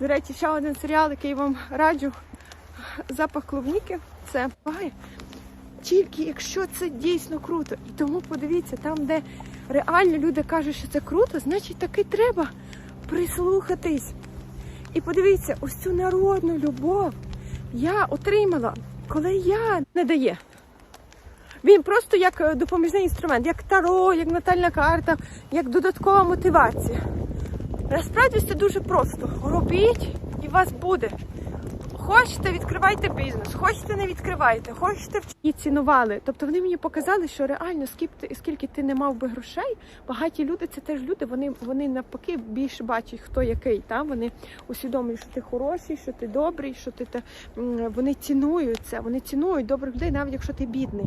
До речі, ще один серіал, який вам раджу. Запах клубніки. Це Ай, тільки якщо це дійсно круто. І тому подивіться, там, де реально люди кажуть, що це круто, значить таки треба прислухатись. І подивіться, ось цю народну любов я отримала, коли я не дає. Він просто як е, допоміжний інструмент, як таро, як натальна карта, як додаткова мотивація. Насправді це дуже просто. Робіть і вас буде. Хочете, відкривайте бізнес, хочете, не відкривайте, хочете і цінували. Тобто вони мені показали, що реально скільки, скільки ти не мав би грошей, багаті люди це теж люди. Вони вони навпаки більше бачать, хто який. Та вони усвідомлюють, що ти хороший, що ти добрий, що ти та вони цінують це. Вони цінують добрих людей, навіть якщо ти бідний.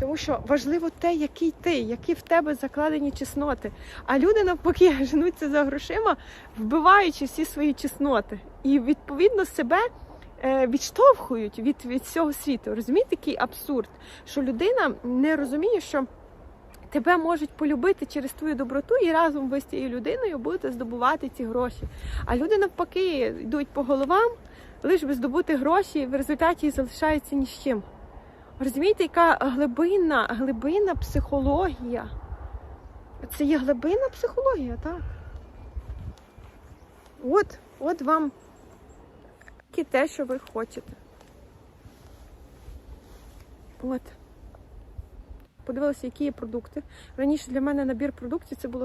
Тому що важливо те, який ти, які в тебе закладені чесноти. А люди навпаки женуться за грошима, вбиваючи всі свої чесноти. І відповідно себе відштовхують від, від всього світу. Розумієте, який абсурд, що людина не розуміє, що тебе можуть полюбити через твою доброту, і разом ви з цією людиною будете здобувати ці гроші. А люди навпаки йдуть по головам, лиш би здобути гроші, і в результаті залишаються ні з чим. Розумієте, яка глибинна, глибинна психологія? Це є глибинна психологія, так. От, от вам тільки те, що ви хочете. От. Подивилася, які є продукти. Раніше для мене набір продуктів це було